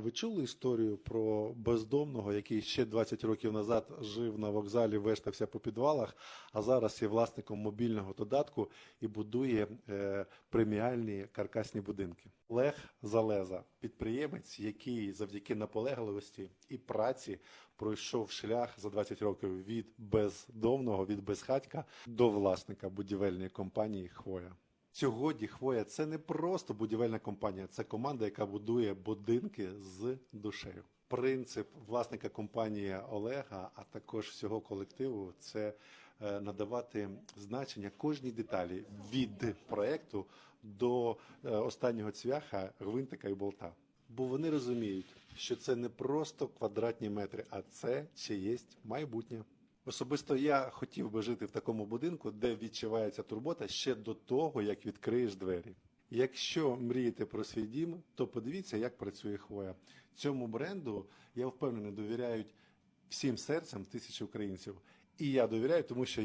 Ви чули історію про бездомного, який ще 20 років назад жив на вокзалі, вештався по підвалах, а зараз є власником мобільного додатку і будує е, преміальні каркасні будинки? Олег Залеза, підприємець, який завдяки наполегливості і праці пройшов шлях за 20 років від бездомного, від безхатька до власника будівельної компанії Хвоя. Сьогодні Хвоя це не просто будівельна компанія, це команда, яка будує будинки з душею. Принцип власника компанії Олега, а також всього колективу, це е, надавати значення кожній деталі від проекту до е, останнього цвяха, гвинтика і болта. Бо вони розуміють, що це не просто квадратні метри, а це чиєсь майбутнє. Особисто я хотів би жити в такому будинку, де відчувається турбота ще до того, як відкриєш двері. Якщо мрієте про свій дім, то подивіться, як працює хвоя. Цьому бренду я впевнений довіряють всім серцем тисячі українців. І я довіряю, тому що